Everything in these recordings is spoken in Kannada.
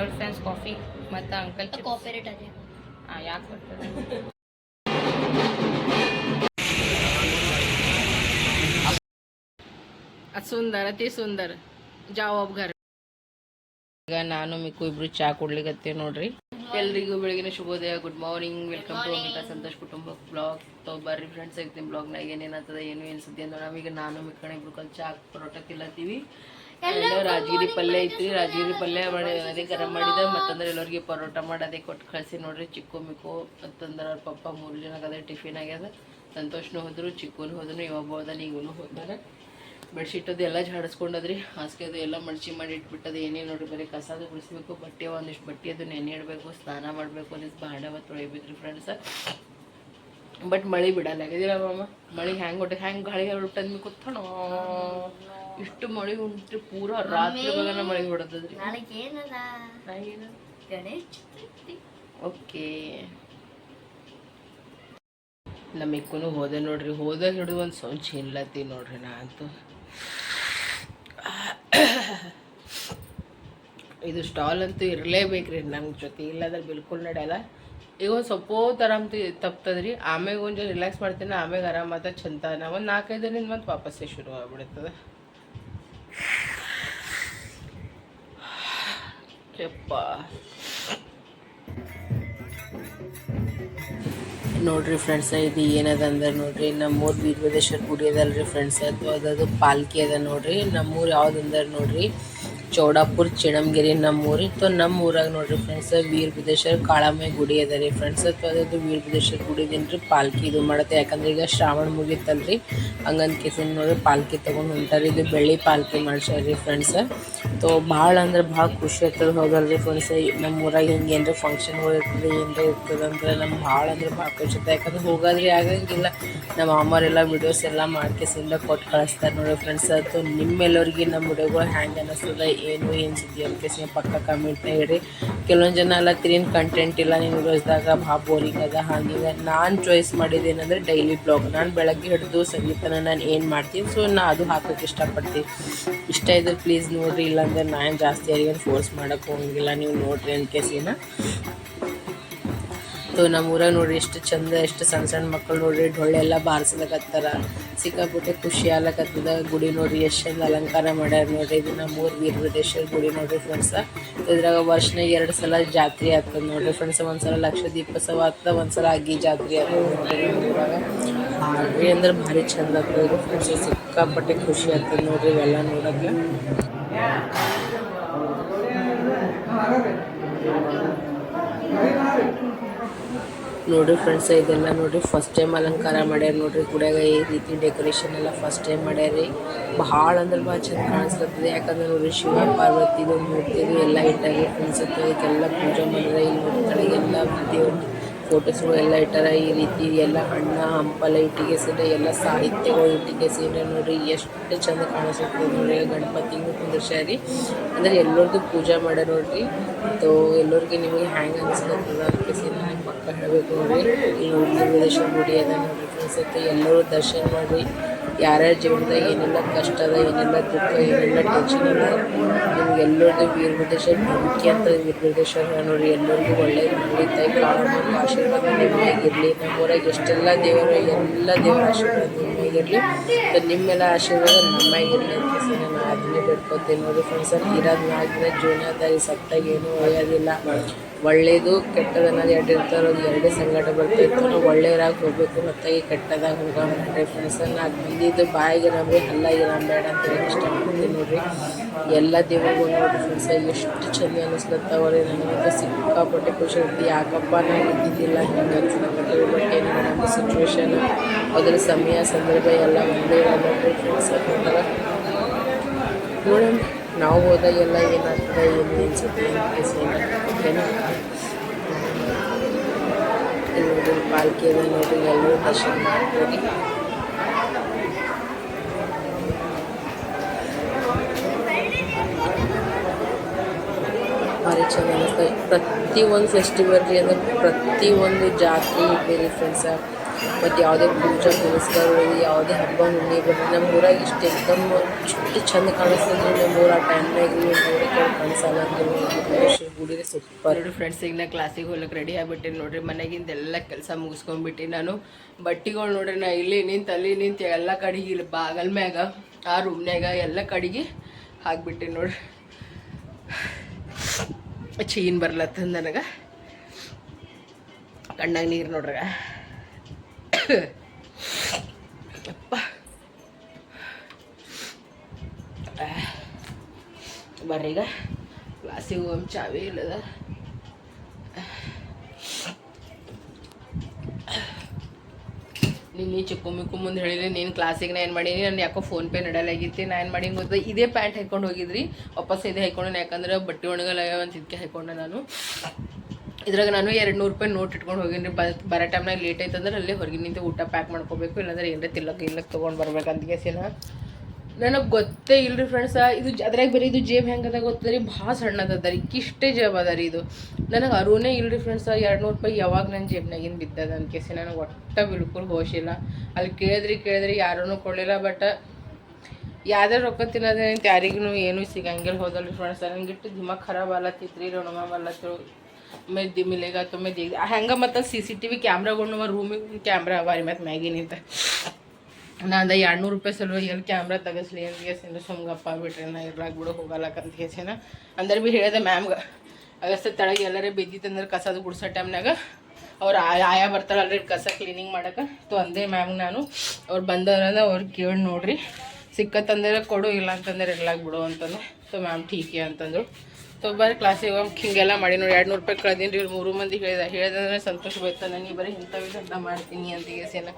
ನೋಡಿ ಫ್ರೆಂಡ್ಸ್ ಕಾಫಿ ಮತ್ತು ಅಂಕಲ್ ಕಾಪರೇಟ್ ಅದೇ. ಹಾಂ ಯಾಕೆ ಬರ್ತದೆ ಅದು ಸುಂದರ ಅತಿ ಸುಂದರ. ಜವಾಬ್ಗಾರ ಘರ್ ಈಗ ನಾನು ಮಿಕ್ಕು ಇಬ್ರು ಚಾ ಕೊಡ್ಲಿಕ್ಕೆ ನೋಡ್ರಿ. ಎಲ್ರಿಗೂ ಬೆಳಗಿನ ಶುಭೋದಯ good morning. Welcome to Amita Santosh ಕುಟುಂಬ ಬ್ಲಾಗ್. ತೋ ಬರ್ರಿ ಫ್ರೆಂಡ್ಸ್ ಆಗ್ತೀನಿ ಬ್ಲಾಗ್ನಾಗ ಏನೇನಾಗ್ತದೆ ಏನು ಏನು ಸುದ್ದಿ ಅಂದ್ರೆ ನಾವೀಗ ನಾನು ಮಿಕ್ಕಣ ಇಬ್ರು ಕಲ್ ಚಾ ಪರೋಟ ತಿಲ್ಲತ್ತೀವಿ ಎಲ್ಲ ರಾಜಗಿರಿ ಪಲ್ಯ ಐತ್ರಿ ರಾಜಗಿರಿ ಪಲ್ಯ ಮಾಡಿ ಅದೇ ಗರಂ ಮಾಡಿದ ಮತ್ತಂದ್ರೆ ಎಲ್ಲರಿಗೆ ಪರೋಟ ಮಾಡಿ ಅದೇ ಕೊಟ್ಟು ಕಳಿಸಿ ನೋಡ್ರಿ ಚಿಕ್ಕು ಮಿಕ್ಕು. ಮತ್ತಂದ್ರೆ ಅವ್ರ ಪಪ್ಪ ಮೂರು ಜನಕ್ಕೆ ಅದೇ ಟಿಫಿನ್ ಆಗ್ಯದ. ಸಂತೋಷ್ನು ಹೋದ್ರು ಚಿಕ್ಕೂನು ಹೋದ್ರು ಇವಾಗ ಹೋದ ಇವನು ಹೋದಾರ ಬೆಡ್ಶೀಟ್ ಅದು ಎಲ್ಲ ಜಾಡಿಸ್ಕೊಂಡದ್ರಿ ಹಾಸಿಗೆ ಅದು ಎಲ್ಲ ಮಡಚಿ ಮಾಡಿ ಇಟ್ಬಿಟ್ಟದ ಏನೇ ನೋಡ್ರಿ ಬರೀ ಕಸದು ಬಿಡಿಸ್ಬೇಕು ಬಟ್ಟೆ ಒಂದಿಷ್ಟು ಬಟ್ಟೆ ಅದು ನೆನೆ ಇಡಬೇಕು ಸ್ನಾನ ಮಾಡಬೇಕು ಒಂದಿಷ್ಟು ಬಾಂಡ ಮತ್ತು ರೀ ಫ್ರೆಂಡ್ಸ ಬಟ್ ಮಳೆ ಬಿಡಲ್ಲ ಆಗಿದಿಲ್ಲ ಮಾಮ? ಮಳೆ ಹ್ಯಾಂಗೆ ಹೊಟ್ಟೆ ಹ್ಯಾಂಗೆ ಗಾಳಿ ಹೊಟ್ಟದ್ಮಿ ಕೂತ್ಕೊಣ? ಇಷ್ಟು ಮಳೆ ಉಂಟು ಪೂರ ರಾತ್ರಿ ಮಗನ ಮಳೆ ಹೊಡೆದ್ರಿ ಓಕೆ. ನಮ್ಮ ಇಕ್ಕೂ ಹೋದೆ ನೋಡ್ರಿ ಹೋದ ಹಿಡಿದು ಒಂದು ಸೌಂಚ ಇಲ್ಲತ್ತಿ ನೋಡ್ರಿ ನಾ ಅಂತೂ ಇದು ಸ್ಟಾಲ್ ಅಂತೂ ಇರಲೇಬೇಕ್ರಿ ನಮ್ಮ ಜೊತೆ ಇಲ್ಲದ್ರೆ ಬಿಲ್ಕುಲ್ ನಡೆಯಲ್ಲ. ಈಗ ಒಂದು ಸ್ವಲ್ಪ ಥರ ಅಂತ ತಪ್ತದ್ರಿ ಆಮೇಲೆ ಒಂದು ರಿಲ್ಯಾಕ್ಸ್ ಮಾಡ್ತೀನಿ ಆಮೇಲೆ ಆರಾಮ ಆತ ಚಂದ ಒಂದು ನಾಲ್ಕೈದು ದಿನದಿಂದ ಮತ್ತೆ ವಾಪಸ್ಸೇ ಶುರು ಆಗ್ಬಿಡ್ತದೆ. ಯಪ್ಪ ನೋಡ್ರಿ ಫ್ರೆಂಡ್ಸ್ ಇದು ಏನದ ಅಂದ್ರೆ ನೋಡ್ರಿ, ನಮ್ಮೂರ್ ವೀರಭದ್ರೇಶ್ವರ ಗುಡಿ ಅದಲ್ರಿ ಫ್ರೆಂಡ್ಸ್ ಅದು ಅದು ಪಾಲ್ಕಿ ಅದ ನೋಡ್ರಿ. ನಮ್ಮೂರು ಯಾವ್ದಂದ್ರೆ ನೋಡ್ರಿ ಚೌಡಾಪುರ, ಚಿಣಂಗಿರಿ, ನಮ್ಮೂರಿ. ತೊ ನಮ್ಮ ಊರಾಗ ನೋಡ್ರಿ ಫ್ರೆಂಡ್ಸ್ ವೀರಭದ್ರೇಶ್ವರ ಕಾಳಮ್ಮ ಗುಡಿ ಅದ ರೀ ಫ್ರೆಂಡ್ಸ್ ಅದು ವೀರಭದ್ರೇಶ್ವರ ಗುಡಿದಿಂದ್ರಿ ಪಾಲ್ಕಿ ಇದು ಮಾಡತ್ತೆ. ಯಾಕಂದ್ರೆ ಈಗ ಶ್ರಾವಣ ಮುಗೀತಲ್ರಿ ಹಂಗಂದ್ ಕೇಸಿನ ನೋಡ್ರಿ ಪಾಲ್ಕಿ ತೊಗೊಂಡು ಹೊಂಟಾರಿ. ಇದು ಬೆಳ್ಳಿ ಪಾಲ್ಕಿ ಮಾಡ್ಸ್ಯಾರಿ ಫ್ರೆಂಡ್ಸ್ ತೊ ಭಾಳ ಅಂದ್ರೆ ಭಾಳ ಖುಷಿ ಆಗ್ತದೆ ಹೋಗಲ್ರಿ ಫ್ರೆಂಡ್ಸ್ ನಮ್ಮ ಊರಾಗ ಹಿಂಗೆ ಏನ್ರಿ ಫಂಕ್ಷನ್ಗಳು ಇರ್ತದೆ, ಏನ್ರಿ ಇರ್ತದೆ ಅಂದ್ರೆ ನಮ್ಗೆ ಭಾಳ ಅಂದ್ರೆ ಭಾಳ ಖುಷಿ ಆಗ್ತದೆ ಯಾಕಂದ್ರೆ ಹೋಗೋದ್ರಿ ಆಗಂಗಿಲ್ಲ. ನಮ್ಮ ಅಮ್ಮರೆಲ್ಲ ವಿಡಿಯೋಸ್ ಎಲ್ಲ ಮಾಡ್ಕೇಸಿಂದ ಕೊಟ್ಟು ಕಳಿಸ್ತಾರೆ ನೋಡಿ ಫ್ರೆಂಡ್ಸ್ ಅದು ನಿಮ್ಮೆಲ್ಲರಿಗೆ ನಮ್ಮ ವಿಡಿಯೋಗಳು ಹ್ಯಾಂಗೆ ಅನ್ನಿಸ್ತದೆ ಏನು ಏನು ಸುದ್ದಿ ನೀವು ಪಕ್ಕ ಕಮೆಂಟ್ನ ಹೇಳಿ ಕೆಲವೊಂದು ಜನ ಎಲ್ಲ ಏನು ಕಂಟೆಂಟ್ ಇಲ್ಲ ನಿಮ್ಮ ವಿಡಿಯೋಸ್ದಾಗ ಭಾಳ ಬೋರಿಂಗ್ ಅದ ಹಾಗೆ ನಾನು ಚಾಯ್ಸ್ ಮಾಡಿದ್ದೇನೆಂದರೆ ಡೈಲಿ ಬ್ಲಾಗ್ ನಾನು ಬೆಳಗ್ಗೆ ಹಿಡಿದು ಸಂಗೀತನ ನಾನು ಏನು ಮಾಡ್ತೀನಿ ಸೊ ನಾ ಅದು ಹಾಕೋಕೆ ಇಷ್ಟಪಡ್ತೀನಿ. ಇಷ್ಟ ಇದ್ರೆ ಪ್ಲೀಸ್ ನೋಡಿರಿ, ಇಲ್ಲಾಂದ್ರೆ ನಾನು ಜಾಸ್ತಿ ಯಾರಿಗೇನು ಫೋರ್ಸ್ ಮಾಡೋಕೆ ಹೋಗಂಗಿಲ್ಲ. ನೀವು ನೋಡ್ರಿ ಅನ್ಕೇಸಿನ ಸೊ ನಮ್ಮ ಊರಾಗ ನೋಡ್ರಿ, ಎಷ್ಟು ಚಂದ, ಎಷ್ಟು ಸಣ್ಣ ಸಣ್ಣ ಮಕ್ಕಳು ನೋಡ್ರಿ ಡೊಳ್ಳೆಲ್ಲ ಬಾರಿಸ್ಲಕತ್ತಾರ ಸಿಕ್ಕಾಪಟ್ಟೆ ಖುಷಿ ಆಗ್ಲಕತ್ತದ ಗುಡಿ ನೋಡ್ರಿ, ಎಷ್ಟು ಚಂದ ಅಲಂಕಾರ ಮಾಡ್ಯಾರ ನೋಡ್ರಿ. ಇದು ನಮ್ಮ ಊರು ವೀರಭದ್ರೇಶ್ವರ ಗುಡಿ ನೋಡ್ರಿ ಫ್ರೆಂಡ್ಸ ಇದ್ರಾಗ ವರ್ಷನ ಎರಡು ಸಲ ಜಾತ್ರೆ ಆಗ್ತದೆ ನೋಡ್ರಿ ಫ್ರೆಂಡ್ಸ್ ಒಂದ್ಸಲ ಲಕ್ಷ ದೀಪೋತ್ಸವ ಆಗ್ತದೆ, ಒಂದ್ಸಲ ಅಗ್ಗಿ ಜಾತ್ರೆ ಆಗ್ತದೆ ನೋಡ್ರಿ. ಅಂದ್ರೆ ಭಾರಿ ಚಂದ ಆಗ್ತದ ಫ್ರೆಂಡ್ಸ್ ಸಿಕ್ಕಾಪಟ್ಟೆ ಖುಷಿ ಆಗ್ತದೆ ನೋಡ್ರಿ ಇವೆಲ್ಲ ನೋಡೋಕ್ಕೆ. ನೋಡ್ರಿ ಫ್ರೆಂಡ್ಸ್ ಇದೆಲ್ಲ ನೋಡ್ರಿ. ಫಸ್ಟ್ ಟೈಮ್ ಅಲಂಕಾರ ಮಾಡ್ಯಾರ ನೋಡ್ರಿ. ಗುಡಿಯಾಗ ಈ ರೀತಿ ಡೆಕೋರೇಷನ್ ಎಲ್ಲ ಫಸ್ಟ್ ಟೈಮ್ ಮಾಡ್ಯಾರಿ ಭಾಳ ಅಂದ್ರೆ ಭಾಳ ಚಂದ ಕಾಣಿಸ್ಲತ್ತದ. ಯಾಕಂದ್ರೆ ನೋಡ್ರಿ ಶಿವ ಪಾರ್ವತಿದು ಮೂರ್ತಿದು ಎಲ್ಲ ಇಟ್ಟಾಗಿ ಫ್ರೆಂಡ್ಸ್ ಇದಕ್ಕೆಲ್ಲ ಪೂಜೆ ಮಾಡಿದ್ರೆ ಇಲ್ಲಿ ನೋಡಿ ಕಡೆಗೆಲ್ಲ ದೇವ್ರ ಫೋಟೋಸ್ಗಳು ಎಲ್ಲ ಇಟ್ಟಾರ. ಈ ರೀತಿ ಎಲ್ಲ ಹಣ್ಣ ಹಂಪಲ ಇಟ್ಟಿಗೆ ಸೀರೆ, ಎಲ್ಲ ಸಾಹಿತ್ಯಗಳು ಇಟ್ಟಿಗೆ ಸೀರೆ ನೋಡ್ರಿ. ಎಷ್ಟು ಚಂದ ಕಾಣಿಸುತ್ತೆ ನೋಡ್ರಿ. ಗಣಪತಿಗೂ ಕುಂದರ್ಸ್ಯಾರಿ. ಅಂದ್ರೆ ಎಲ್ಲರದ್ದು ಪೂಜೆ ಮಾಡ್ಯಾರ ನೋಡ್ರಿ. ತೋ ಎಲ್ಲರಿಗೆ ನಿಮಗೆ ಹ್ಯಾಂಗ್ ಅನ್ಸುತ್ತೆ ಅಂತ ಹೇಳಬೇಕು ನೋಡಿ ವೀರಭದ್ರೇಶ್ವರ ಗುಡಿ ಅದ ನೋಡ್ರಿ ಎಲ್ಲರೂ ದರ್ಶನ ಮಾಡಿ, ಯಾರ್ಯಾರ ಜೀವನದಾಗ ಏನೆಲ್ಲ ಕಷ್ಟ ಅದ, ಏನೆಲ್ಲ ದುಃಖ, ಏನೆಲ್ಲ ಟೆನ್ಷನ್ ಇಲ್ಲ ನಿಮ್ಗೆ ಎಲ್ಲರದ್ದು ವೀರಭದ್ರೇಶ್ವರ ನಂಬಿಕೆ ಅಂತ ವೀರಭದ್ರೇಶ್ವರ ನೋಡಿ ಎಲ್ಲರಿಗೂ ಒಳ್ಳೆ ಮಾಡಿ ತಾಯಿ, ಕಾಳಮ್ಮ ಆಶೀರ್ವಾದ ನಿಮ್ಮಾಗಿರಲಿ ನಮ್ಮೂರಾಗ ಎಷ್ಟೆಲ್ಲ ದೇವರು, ಎಲ್ಲ ದೇವರ ಆಶೀರ್ವಾದ ನಿಮ್ಮಾಗಿರಲಿ ನಿಮ್ಮೆಲ್ಲ ಆಶೀರ್ವಾದ ನಮ್ಮಾಗಿರಲಿ ಅಂತ ಸಹ ನಾನು ಅದನ್ನೇ ಬಿಡ್ಕೊತೀನಿ ನೋಡಿ ಫ್ರೆಂಡ್ಸ್ ಇರೋದು ನಾಲ್ಕು ದಿನ ಜೀವನದಾಗ ಸತ್ತಾಗ ಏನೂ ಒಳ್ಳೆಯದಿಲ್ಲ ಒಳ್ಳೇದು ಕೆಟ್ಟದನ್ನೋದು ಎರಡು ಇರ್ತಾರೆ ಅದು ಎರಡೇ ಸಂಗಟ ಬರ್ತಿರ್ತಾರೆ ಒಳ್ಳೆಯರಾಗಿ ಹೋಗಬೇಕು ಈ ಕೆಟ್ಟದಾಗ ಹೋಗೋಣ ಫ್ರೆಂಡ್ಸನ್ನು ಅದು ಬಂದಿದ್ದು ಬಾಯಿಗೆ ಅಲ್ಲ ಹಲ್ಲಾಗಿ ಬೇಡ ಅಂತ ಹೇಳಿ ಇಷ್ಟಪಡ್ತೀನಿ ನೋಡ್ರಿ. ಎಲ್ಲ ದೇವರಿಗೂ ನೋಡಿ ಫ್ರೆಂಡ್ಸ್ ಎಷ್ಟು ಚಂದ ಅನ್ನಿಸ್ಲತ್ತವ್ರಿ ನನಗಂತೂ ಸಿಕ್ಕಾಪಟ್ಟೆ ಖುಷಿ ಇರ್ತೀವಿ ಯಾಕಪ್ಪ ನಾನು ಇದ್ದಿದ್ದಿಲ್ಲ ಹಿಂಗೆ ಅನ್ಸ್ಲಕತ್ತೀವಿ ಬಟ್ ಏನು ನಮ್ಮ ಸಿಚುವೇಶನ್ ಅದರ ಸಮಯ, ಸಂದರ್ಭ ಎಲ್ಲ ಒಂದೇ ಇರೋದು ಫ್ರೆಂಡ್ಸ್ ನೋಡೋಣ ನೋಡೋಣ. ನಾವು ಹೋದಾಗೆಲ್ಲ ಏನಾಗ್ತದೆ, ಏನು ಅನ್ಸುತ್ತೆ ಓಕೆನಾ ಇಲ್ಲಿ ನೋಡ್ರಿ ಪಾಲ್ಕಿ ಅದ ನೋಡ್ರಿ ಎಲ್ಲರೂ ದರ್ಶನ ಮಾಡ್ತೀವಿ ಭಾರಿ ಚಂದ ಅನಿಸ್ತದೆ ಪ್ರತಿಯೊಂದು ಫೆಸ್ಟಿವಲ್ ರೀ ಅಂದ್ರೆ ಪ್ರತಿಯೊಂದು ಜಾತಿ ಬೇರೆ ಫ್ರೆಂಡ್ಸ ಮತ್ತು ಯಾವುದೇ ಪೂಜಾ ಪುನಸ್ಕಾರಗಳು ಯಾವುದೇ ಹಬ್ಬ ಹುಣ್ಣಿ ಬರಲಿ ನಮ್ಮ ಊರಾಗ ಇಷ್ಟು ಎಕ್ದಮ್ ಎಷ್ಟು ಚಂದ ಕಾಣಿಸ್ತದೆ ನಮ್ಮ ಊರ ಟೈಮ್ನಾಗ ನೋಡಕ್ಕೆ ಕಾಣಿಸಲ್ಲ ಗುಡಿನೇ ಸೂಪರ್ ನೋಡಿ ಫ್ರೆಂಡ್ಸ್ ಈಗ ನಾ ಕ್ಲಾಸಿಗೆ ಹೋಗ್ಲಿಕ್ಕೆ ರೆಡಿ ಆಗಿಬಿಟ್ಟಿನಿ ನೋಡ್ರಿ. ಮನೆಗಿಂದ ಎಲ್ಲ ಕೆಲಸ ಮುಗಿಸ್ಕೊಂಡ್ಬಿಟ್ಟು ನಾನು. ಬಟ್ಟಿಗಳು ನೋಡ್ರಿ ನಾ ಇಲ್ಲಿ ನಿಂತು ಅಲ್ಲಿ ನಿಂತು ಎಲ್ಲ ಕಡೆಗೆ ಇಲ್ಲಿ ಬಾಗಲ್ ಮ್ಯಾಗ, ಆ ರೂಮ್ನ್ಯಾಗ ಎಲ್ಲ ಕಡೆಗೆ ಹಾಕ್ಬಿಟ್ಟಿನಿ ನೋಡ್ರಿ. ಚೀನ್ ಬರ್ಲತ್ತ ನನಗೆ. ಕಣ್ಣಾಗ ನೀರು ನೋಡ್ರಿ. ಅಪ್ಪ. ಬರ್ರಿ ಈಗ. ಕ್ಲಾಸಿಗೆ ಹೋಗಮ್, ಚಾವಿ ಇಲ್ಲದ. ನಿನ್ನೆ ಚಿಕ್ಕ ಮಿಕ್ಕು ಮುಂದೆ ಹೇಳಿದ್ರೆ, ನೀನು ಕ್ಲಾಸಿಗೆ ನಾ ಏನು ಮಾಡೀನಿ? ನಾನು ಯಾಕೋ ಫೋನ್ಪೇ ನಡೆಯಲಾಗಿತ್ತು, ನಾ ಏನು ಮಾಡೀನಿ ಗೊತ್ತ? ಇದೇ ಪ್ಯಾಂಟ್ ಹಾಕೊಂಡು ಹೋಗಿದ್ರಿ. ವಾಪಸ್ ಇದೇ ಹಾಕೊಂಡು ಯಾಕಂದ್ರೆ ಬಟ್ಟೆ ಒಣಗಲ್ಲ ಅಂತ ಇದಕ್ಕೆ ಹಾಕೊಂಡೆ ನಾನು. ಇದ್ರಾಗ ನಾನು ಎರಡು ನೂರು ರೂಪಾಯಿ ನೋಟ್ ಇಟ್ಕೊಂಡು ಹೋಗಿನಿ ಬ, ಬರೋ ಟೈಮ್ನಾಗ ಲೇಟ್ ಆಯ್ತು ಅಂದ್ರೆ ಅಲ್ಲೇ ಹೊರಗಿನ ನಿಂತು ಊಟ ಪ್ಯಾಕ್ ಮಾಡ್ಕೋಬೇಕು, ಇಲ್ಲಾಂದ್ರೆ ಏನರ ತಿಲ್ಲಕ್ಕೆ ಇಲ್ಲಕ್ಕೆ ತೊಗೊಂಡು ಬರ್ಬೇಕಂತ ಕೇಸಿನ ನನಗೆ ಗೊತ್ತೇ ಇಲ್ರಿ ಫ್ರೆಂಡ್ಸ ಇದು ಅದ್ರಾಗ ಬರೀ ಇದು ಜೇಬ್ ಹೆಂಗದ ರೀ? ಭಾಳ ಸಣ್ಣದದ ರೀ. ಇಕ್ಕಿಷ್ಟೇ ಜೇಬ್ ಅದ ರೀ ಇದು. ನನಗೆ ಅರುನೇ ಇಲ್ರಿ ಫ್ರೆಂಡ್ಸ ಎರಡು ನೂರು ರೂಪಾಯಿ ಯಾವಾಗ ನನ್ನ ಜೇಬ್ನಾಗಿನ ಬಿದ್ದದ ಅಂತ ಕೇಸಿ ನನಗೆ ಒಟ್ಟ ಬಿಲ್ಕುಲ್ ಹೋಶಿಲ್ಲ ಅಲ್ಲಿ ಕೇಳಿದ್ರಿ ಕೇಳಿದ್ರಿ ಯಾರೂ ಕೊಡಲಿಲ್ಲ ಬಟ್ ಯಾವ್ದಾರು ರೊಕ್ಕ ತಿನ್ನೋದೇನಂತ ಯಾರಿಗೂ ಏನೂ ಸಿಗಂಗಿಲ್ಲ ಹೋದಲ್ರಿ ಫ್ರೆಂಡ್ಸ್ ನನಗಿಟ್ಟು ದಿಮಾಗ್ ಖರಾಬ್ ಅಲ್ಲತ್ತಿತ್ತು ರೀ ಋಣಮ ಮೇ ದಿ ಮಿಲೆಗ ತೊಮ್ಮೆ ದಿ ಹೆಂಗೆ ಮತ್ತು ಸಿ ಸಿ ಟಿ ವಿ ಕ್ಯಾಮ್ರಾಗಳು ರೂಮಿಗೆ ಕ್ಯಾಮ್ರಾ ಅವ ರೀ ಮತ್ತು ಮ್ಯಾಗಿನಿಂದ ನಾ ಅಂದ ಎರಡು ನೂರು ರೂಪಾಯಿ ಸಲುವಾಗಿ ಎಲ್ಲಿ ಕ್ಯಾಮ್ರಾ ತೆಗಿಸ್ಲಿ ಅಂತ ಕೇಸಿಂದ ಸುಮ್ಗಪ್ಪ ಬಿಟ್ರಿ ನಾ ಇರ್ಲಾಕ್ ಬಿಡು ಹೋಗಲ್ಲಕ್ಕಂತ ಕೇಸಿನ ಅಂದ್ರೆ ಭೀ ಹೇಳಿದೆ ಮ್ಯಾಮ್ಗೆ ಅಗಸ್ತ ತೆಳಗೆ ಎಲ್ಲರೇ ಬಿದ್ದಿತ್ತಂದ್ರೆ ಕಸದ ಗುಡ್ಸೋ ಟೈಮ್ನಾಗ ಅವ್ರು ಆಯಾ ಬರ್ತಾರೆ ಬರ್ತಾರಲ್ರಿ ಕಸ ಕ್ಲೀನಿಂಗ್ ಮಾಡಕ್ಕೆ ತು ಅಂದೆ ಮ್ಯಾಮ್ ನಾನು ಅವ್ರು ಬಂದವ್ರಂದ್ರೆ ಅವ್ರು ಕೇಳಿ ನೋಡ್ರಿ ಸಿಕ್ಕತ್ತಂದ್ರೆ ಕೊಡು ಇಲ್ಲ ಅಂತಂದ್ರೆ ಇರ್ಲಾಕ್ ಬಿಡು ಅಂತನು ಸೊ ಮ್ಯಾಮ್ ಠೀಕೆ ಅಂತಂದ್ರು ಸೊ ಬರ್ರಿ ಕ್ಲಾಸಿಗೆ ಹೋಗಿ ಹಿಂಗೆಲ್ಲ ಮಾಡಿ ನೋಡಿ ಎರಡು ನೂರು ರೂಪಾಯಿ ಕಳ್ದೀನಿ ರೀ ಮೂರು ಮಂದಿ ಹೇಳಿದ ಹೇಳಿದ್ರೆ ಸಂತೋಷ ಬೈತಾನೆ ನೀ ಬರೀ ಇಂಥವು ಅಂತ ಮಾಡ್ತೀನಿ ಅಂತ ಕೇಸಿನ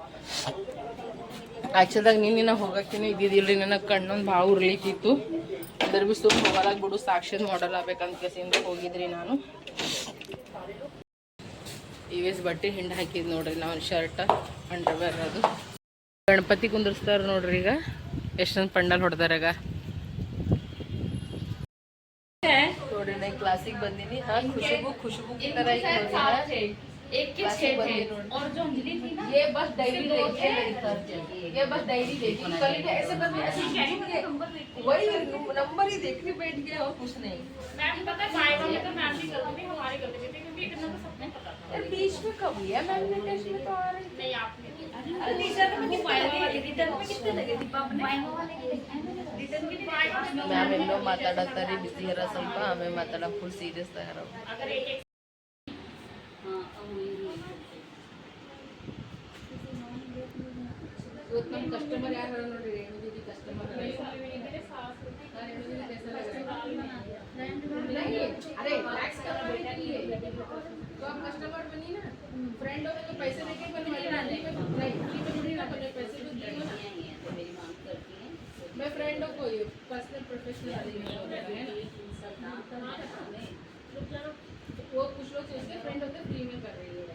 ಆ್ಯಕ್ಚುಲ್ದಾಗ ನಿನ್ನ ಹೋಗಕ್ಕಿನ ರೀ ನನಗೆ ಕಣ್ಣೊಂದು ಭಾಳ ಉರ್ಲಿಕ್ಕಿತ್ತು. ಅದ್ರ ಬಿ ಸುಮ್ಮನೆ ಹೋಗಲಾಗ ಬಿಡು, ಸಾಕ್ಷಿ ಮಾಡಲ್ ಆಗ್ಬೇಕಂತ ಕೇಸಿಂದ ಹೋಗಿದ್ರಿ ನಾನು. ಇವೇಸ್ ಬಟ್ಟೆ ಹಿಂಡು ಹಾಕಿದ್ ನೋಡ್ರಿ ನಾವು ಶರ್ಟ್ ಅಂಡರ್ವೇರ್ ಅದು. ಗಣಪತಿ ಕುಂದಿರ್ಸ್ತಾರ ನೋಡ್ರಿ ಈಗ. ಎಷ್ಟೊಂದು ಪಂಡಲ್ ಹೊಡೆದಾರಾಗ उन्होंने क्लासिक बंदी हाँ खुशबू खुशबू की तरह ही उन्होंने एक के छह थे। और जो अंजलि थी ना ये बस डायरी देखी ये बस डायरी देखी। कल ऐसे बस ऐसे वही नंबर ही देखने बैठ गए और कुछ नहीं। मैम पता फाइनल में तो मैम गलती हमारी गलती थी क्योंकि इतना तो सबने पता था। बीच में कब मैम ने तो आ रही नहीं आपने रिटर्न में कितने रिटर्न में कितने लगे दीपा अपने रिटर्न के लिए ಮ್ಯಾಮ್ ಎಲ್ಲೋ ಮಾತಾಡತ್ತಾರೆ ಬಿಸಿ ಇರೋ ಸ್ವಲ್ಪ ಆಮೇಲೆ ಮಾತಾಡ ಫುಲ್ ಸೀರಿಯಸ್ ತಗರ अगर एक एक ಇವತ್ತು ನಮ್ಮ ಕಸ್ಟಮರ್ ಯಾರು ನೋಡ್ರಿ ರೇಣು ದೀದಿ ಕಸ್ಟಮರ್ नहीं अरे रिलैक्स करो बेटा नहीं तो आप कस्टमर बनी ना फ्रेंड हो तो पैसे देके बनवाइए वो कुछ लोग सोचते फ्रेंड होते फ्री में कर रही है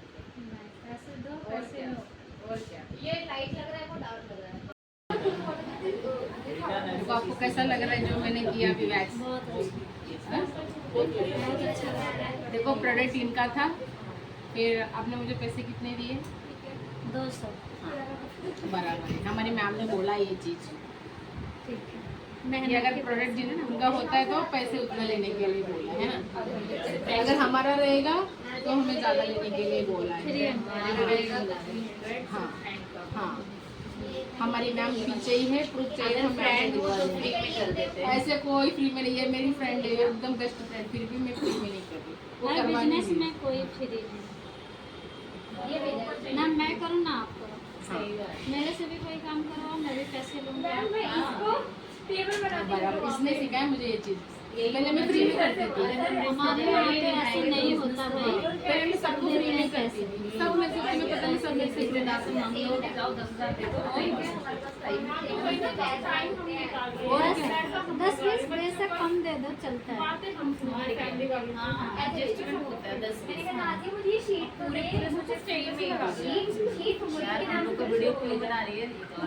पैसे दो पैसे लो और क्या ये लाइट लग रहा है वो डार्क लग रहा है देखो आपको कैसा लग रहा है जो मैंने किया अभी वैक्स हाँ? है देखो प्रोडक्ट इनका था। फिर आपने मुझे पैसे कितने दिए? दो सौ। बराबर है। हमारी मैम ने बोला ये चीज़। ठीक है। कि अगर प्रोडक्ट जिन्हें उनका होता है तो पैसे उतना लेने के लिए बोला है ना? अगर हमारा रहेगा तो हमें ज़्यादा लेने के लिए बोला है। हाँ। हाँ हमारी मैम पीछे ही है प्रूफ चाहिए तो मैम को दिवा में कर देते ऐसे कोई फ्री में नहीं है मेरी फ्रेंड है एकदम बेस्ट फ्रेंड फिर भी मैं फ्री में नहीं कर रही। बिज़नेस में कोई फ्री नहीं ना मैं करूँ ना आप करो हाँ। मेरे से भी कोई काम करवाओ मैं भी पैसे लूँगा। इसने सिखाया मुझे ये चीज़ पहले मैं फ्री में करती थी। हमारे यहाँ ऐसे नहीं होता है पहले मैं सबको फ्री में करती थी। सब में से मैं पता नहीं सब में से इतने दास मांग लो जाओ दस हज़ार दे दो। दस बीस रुपये से कम दे दो चलता है। वीडियो को लेकर आ रही है। तो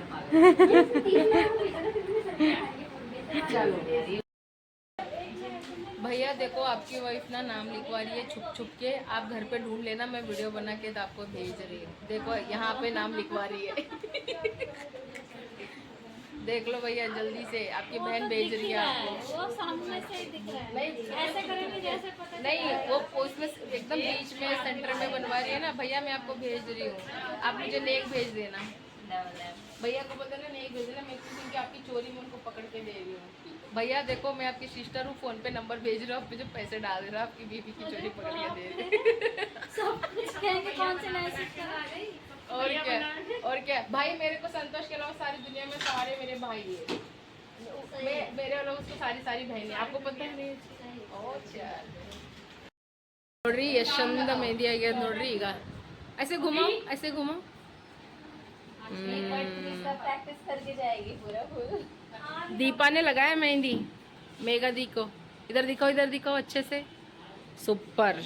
चलो भैया देखो आपकी वाइफ ना नाम लिखवा रही है छुप छुप के। आप घर पे ढूंढ लेना मैं वीडियो बना के तो आपको भेज रही हूँ। देखो यहाँ पे नाम लिखवा रही है। देख लो भैया जल्दी से आपकी बहन भेज रही है आपको। वो सामने से ही दिख रहा है। नहीं ऐसे करेंगे जैसे पता नहीं वो उसमें एकदम बीच में सेंटर में बनवा रही है ना भैया मैं आपको भेज रही हूँ। आप मुझे नेक भेज देना। भैया को पता ना नहीं भेज मैं किसी क्योंकि आपकी चोरी में उनको पकड़ के दे रही हूँ। भैया देखो मैं आपकी सिस्टर हूँ फ़ोन पे नंबर भेज रहा हूँ मुझे पैसे डाल रहा आपकी बीबी की चोरी पकड़ के दे रही और क्या और क्या? भाई मेरे को संतोष के अलावा सारी दुनिया में सारे मेरे भाई है। मेरे अलावा उसको सारी सारी है। आपको पता है? नोड़ी यशंद मेहंदी गया नोड़ी ऐसे घुमाओ ऐसे घुमाओ। प्रैक्टिस करके जाएगी पूरा फुल दीपा ने लगाया मेहंदी मेगा दी को। इधर दिखाओ इधर दिखाओ अच्छे से। सुपर।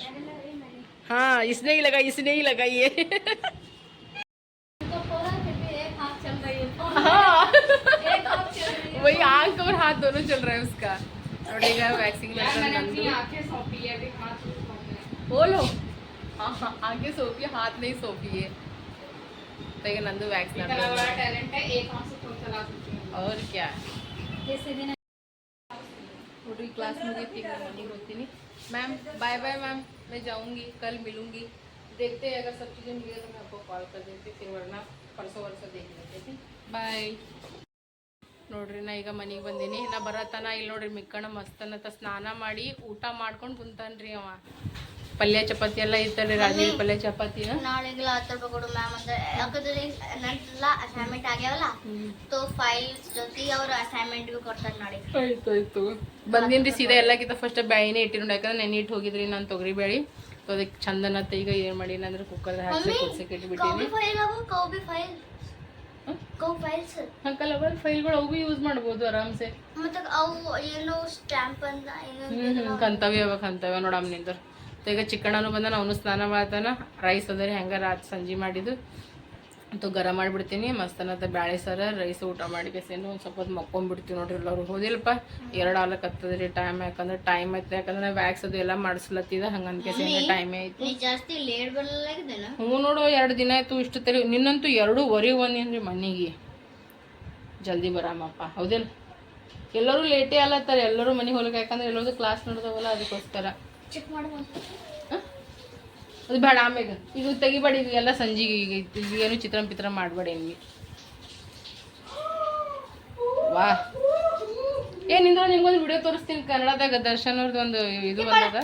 हाँ इसने ही लगाई इसने ही लगाई है। हाँ। वही आँख और हाथ दोनों चल रहा है उसका। वैक्सिंग बोलो। हाँ, हाँ, आँखें सोपी हाथ नहीं सोपी है। तो ये नंदू वैक्स टैलेंट है एक हाथ से फोन चला सकती हूँ और क्या जैसे दिन पूरी क्लास मुझे मैं मॉर्निंग होती नहीं मैम बाय बाय मैम मैं जाऊंगी कल मिलूंगी देखते हैं अगर सब चीज़ें मिले तो मैं आपको कॉल कर देती फिर वरना परसों वर्सों देख लेते ठीक बाय ನೋಡ್ರಿ ನಾ ಈಗ ಮನೆಗೆ ಬಂದೀನಿ ನಾ ಬರತನ ಇಲ್ಲಿ ನೋಡ್ರಿ ಮಿಕ್ಕಣ ಮಸ್ತನತ ಸ್ನಾನ ಮಾಡಿ ಊಟ ಮಾಡ್ಕೊಂಡು ಕುಂತಾನ್ರಿ ಅವ ಪಲ್ಯ ಚಪಾತಿ ಎಲ್ಲ ಇತ್ತಲ್ರಿ ರಾಜೀವ್ ಪಲ್ಯ ಚಪಾತಿ ನಾಳೆಗೆಲ್ಲ ಹತ್ತು ರೂಪಾಯಿ ಕೊಡು ಮ್ಯಾಮ್ ಅಂದ್ರೆ ಯಾಕಂದ್ರೆ ನಂದೆಲ್ಲ ಅಸೈನ್ಮೆಂಟ್ ಆಗ್ಯಾವಲ್ಲ? ತೋ ಫೈಲ್ಸ್ ಜೊತೆ ಅವ್ರು ಅಸೈನ್ಮೆಂಟ್ ಬಿ ಕೊಡ್ತಾರೆ ನಾಳೆ ಆಯ್ತು ಆಯ್ತು. ಬಂದಿನ್ರಿ ಸೀದಾ ಎಲ್ಲಕ್ಕಿಂತ ಫಸ್ಟ್ ಬ್ಯಾಳಿನೇ ಇಟ್ಟಿ ನೋಡಿ ಯಾಕಂದ್ರೆ ನೆನೆ ಇಟ್ಟು ಹೋಗಿದ್ರಿ ನಾನು ತೊಗರಿ ಬೇಳಿ ಸೊ ಅದಕ್ಕೆ ಚಂದನತ್ತ ಈಗ ಏನು ಮಾಡೀನಿ ಅಂದ್ರೆ ಕುಕ್ಕರ್ ಹಾಕಿ ಮಮ್ಮಿ ಕುದಿಸಕ್ಕೆ ಕೌಬಿ ಇಟ್ಬಿಟ್ಟೀನಿ ಫೈಲ್ ಅವು ಕೌಬಿ ಫೈಲ್ ಕೌ ಫೈಲ್ಸ್ ಅಂಕಲ್ ಅವಲ್ ಫೈಲ್ಗಳು ಅವು ಯೂಸ್ ಮಾಡ್ಬೋದು ಆರಾಮ್ಸೆ. ಮತ್ತೆ ಅವು ಏನೋ ಸ್ಟ್ಯಾಂಪ್ ಅಂತ ಹ್ಮ್ ಏನೋ ಹ್ಮ್ ಕಂತವ್ಯ ಅವ ಕಂತವ್ಯ ನೋಡಮ್ ನಿಂದ್ರ ಸೊ ಈಗ ಚಿಕ್ಕಣ್ಣನು ಬಂದಾನ ಅವನು ಸ್ನಾನ ಮಾಡ್ತಾನ. ರೈಸ್ ಅದ ಹೆಂಗೆ ರಾತ್ರಿ ರಾತ್ ಸಂಜೆ ಮಾಡಿದ್ದು. ಮತ್ತು ಗರಂ ಮಾಡಿಬಿಡ್ತೀನಿ. ಮಸ್ತನತ್ತ ಬ್ಯಾಳೆ ಸರ ರೈಸ್ ಊಟ ಮಾಡಿ ಕೆಸೇನು ಒಂದು ಸ್ವಲ್ಪ ಹೊತ್ತು ಮಕ್ಕೊಂಡ್ಬಿಡ್ತೀವಿ ನೋಡ್ರಿ ಎಲ್ಲರೂ. ಹೋದಿಲ್ಲಪ್ಪ? ಎರಡು ಆಲಕ್ಕತ್ತದ ರೀ ಟೈಮ್ ಯಾಕಂದ್ರೆ ಟೈಮ್ ಐತೆ ಯಾಕಂದ್ರೆ ವ್ಯಾಕ್ಸ್ ಅದು ಎಲ್ಲ ಮಾಡಿಸ್ಲತ್ತಿದ ಹಂಗಂತ ಕೆಸೇನು ಟೈಮ್ ಬರಲಾಗಿದ್ದೇನ ಹ್ಞೂ ನೋಡು ಎರಡು ದಿನ ಆಯ್ತು ಇಷ್ಟು ತಲೆ ನಿನ್ನಂತೂ ಎರಡೂವರೆಗೆ ಬಂದೇನ್ರಿ ಮನೆಗೆ. ಜಲ್ದಿ ಬರಾಮಪ್ಪ. ಹೌದಿಲ್ಲ? ಎಲ್ಲರೂ ಲೇಟೇ ಅಲ್ಲತ್ತಾರೆ. ಎಲ್ಲರೂ ಮನೆಗೆ ಹೋಗ್ಲಿಕ್ಕೆ ಯಾಕಂದ್ರೆ ಎಲ್ಲರದು ಕ್ಲಾಸ್ ನಡೆದವಲ್ಲ ಅದಕ್ಕೋಸ್ಕರ. ಚೆಕ್ ಅದು ಬೇಡ ಆಮೇಲೆ ಈಗ ತೆಗಿಬೇಡಿ ಈಗ ಎಲ್ಲ ಸಂಜೆಗೆ ಈಗ ಏನು ಚಿತ್ರ ಪಿತ್ರ ಮಾಡಬೇಡಿ ನಿಮಗೆ. ವಾ. ಏನಿಂದ ನಿಮ್ಗೊಂದು ವಿಡಿಯೋ ತೋರಿಸ್ತೀನಿ. ಕನ್ನಡದಾಗ ದರ್ಶನ್ ಅವ್ರದ್ದು ಒಂದು ಇದು ಬಂದದ.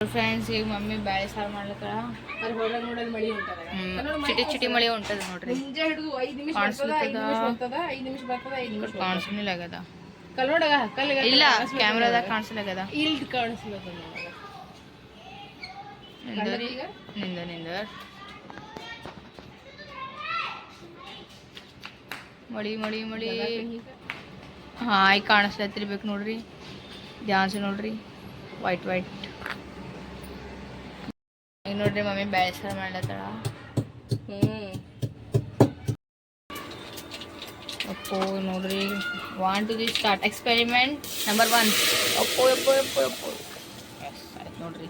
ಫ್ರೆಂಡ್ಸ್ ಈಗ ಮಮ್ಮಿ ಬ್ಯಾಳೆ ಸಾರು ಮಾಡ್ಲತ್ತಾರ ಅಲ್ಲಿ ಹೊರಗೆ ನೋಡಲ್ ಮಳಿ ಹೊಂಟದ. ಚಿಟಿ ಚಿಟಿ ಮಳಿ ಹೊಂಟದ ನೋಡ್ರಿ. ಮುಂಜೆ ಹಿಡಿದು ಐದು ನಿಮಿಷ ಕಾಣಿಸ್ಲಿಲ್ಲ ಆಗ್ಯದ. ಕಲ್ ನೋಡಗ ಕಲ್ಲಿಗೆ ಇಲ್ಲ ಕ್ಯಾಮ್ರಾದಾಗ ಕಾಣಿಸ್ಲಾಗದ. ನೋಡಗ ಕಂಡ್ರಿ ನಿಂದ ನಿಂದ ಮಳಿ ಮಳಿ ಮಳಿ ಹಾಯ್ ಈಗ? ಕಾಣಿಸ್ಲತ್ತಿರ್ಬೇಕು ನೋಡ್ರಿ. ಧ್ಯಾನ್ಸ್ ನೋಡ್ರಿ. ವೈಟ್ ವೈಟ್ ಈಗ ನೋಡ್ರಿ ಮಮ್ಮಿ ಬ್ಯಾಳೆ ಮಾಡ್ಲತ್ತಾಳ. ಹ್ಮ್. ಅಪ್ಪೋ ನೋಡ್ರಿ. Want to the start experiment number one ಅಪ್ಪೋ ಅಪ್ಪೋ ಅಪ್ಪೋ ಅಪ್ಪೋ. ಎಸ್ ಆಯ್ತು ನೋಡ್ರಿ.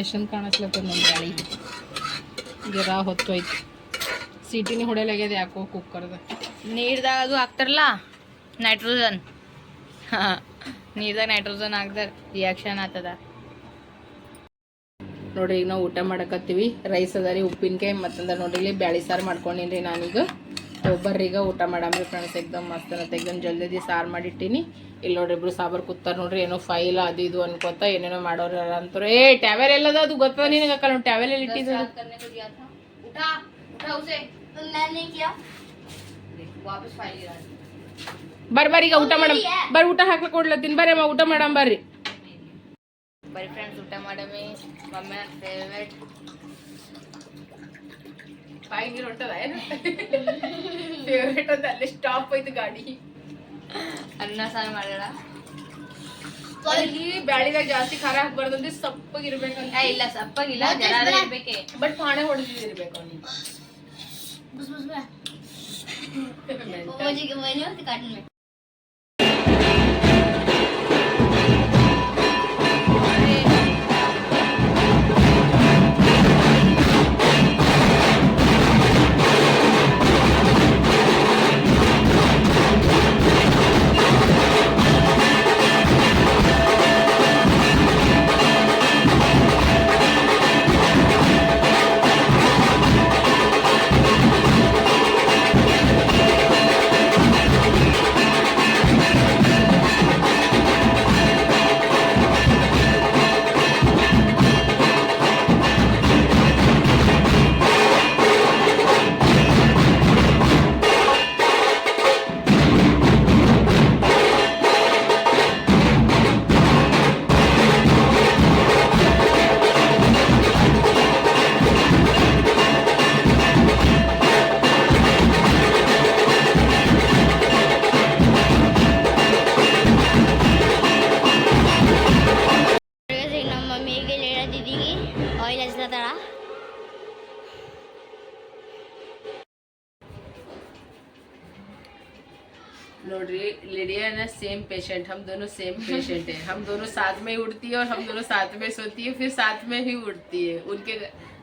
ಎಷ್ಟೊಂದು ಕಾಣಿಸ್ಲತ್ತದ ನಮ್ಮ ಗಾಳಿ. ಗಿರ ಹೊತ್ತು ಐತಿ ಸೀಟಿನಿ ಹೊಡೆಯಲಾಗ್ಯದ ಯಾಕೋ ಕುಕ್ಕರ್ದ. ನೀರ್ದಾಗ ಅದು ಹಾಕ್ತಾರಲ್ಲ ನೈಟ್ರೋಜನ್ ಹಾಂ ನೀರ್ದಾಗ ನೈಟ್ರೋಜನ್ ಹಾಕ್ದಾರ. ರಿಯಾಕ್ಷನ್ ಆಗ್ತದ. ನೋಡ್ರಿ ಈಗ ನಾವು ಊಟ ಮಾಡಕತ್ತೀವಿ. ರೈಸ್ ಅದ ರೀ ಉಪ್ಪಿನಕಾಯಿ ಮತ್ತಂದ್ರೆ ನೋಡ್ರಿ ಇಲ್ಲಿ ಬ್ಯಾಳಿ ಸಾರು ಮಾಡ್ಕೊಂಡಿನಿ ನಾನೀಗ. ಸೊ ಊಟ ಮಾಡಾಮ್ರಿ ಫ್ರೆಂಡ್ಸ್ ಎಕ್ದಮ್ ಮಸ್ತ್ ಅನ್ನತ್ತೆ ಎಕ್ದಮ್ ಜಲ್ದಿ ಸಾರು ಮಾಡಿಟ್ಟಿನಿ. ಇಲ್ಲಿ ನೋಡ್ರಿ ಇಬ್ರು ಸಾಬರ್ ಕೂತಾರ ನೋಡ್ರಿ ಏನೋ ಫೈಲ್ ಅದು ಇದು ಅನ್ಕೋತ ಏನೇನೋ ಮಾಡೋರು ಅಂತಾರೆ. ಏ ಟ್ಯಾವೆಲ್ ಎಲ್ಲದ ಅದು ಗೊತ್ತದ ನಿನಗೆ ಅಕ್ಕ? ಟ್ಯಾವೆಲ್ ಎಲ್ಲಿ ಇಟ್ಟಿದ್ದು ಬರ್ರಿ ಈಗ ಊಟ ಮಾಡಮ್. ಬರ್ ಊಟ ಹಾಕ್ಲಿಕ್ಕೆ ಕೊಡ್ಲತ್ತೀನಿ. ಬರ್ರಿ ಅಮ್ಮ ಊಟ ಮಾಡಮ್ ಬರ್ರಿ. ಬರೀ ಫ್ರೆಂಡ್ಸ್ ಊಟ ಮಾಡಮಿ. ಮಮ್ಮಿ ಫೇವ್ರೇಟ್ ಬಾಯಿ ನೀರು ಹೊಂಟದ ಏನು? ಫೇವ್ರೇಟ್ ಅಂತ ಅಲ್ಲಿ ಸ್ಟಾಪ್ ಐತಿ ಗಾಡಿ. ಅನ್ನ ಸಾರು ಮಾಡೋಣ. ಬ್ಯಾಳಿಗ ಬ್ಯಾಳಿದಾಗ ಜಾಸ್ತಿ ಖಾರ ಹಾಕ್ಬಾರ್ದು ಅಂದ್ರೆ ಸಪ್ಪಗಿರ್ಬೇಕಂತ ಇಲ್ಲ ಸಪ್ಪಾಗಿಲ್ಲ ಜನಾರ ಇರ್ಬೇಕೆ. ಬಟ್ ಪಾಣೆ ಹೊಡೆದಿರ್ಬೇಕು ಅವ್ನಿಗೆ. ಬಸ್ ಬಸ್ ಬಾ. पेशेंट हम दोनों सेम पेशेंट है। हम दोनों साथ में ही उड़ती है और हम दोनों साथ में सोती है फिर साथ में ही उड़ती है। उनके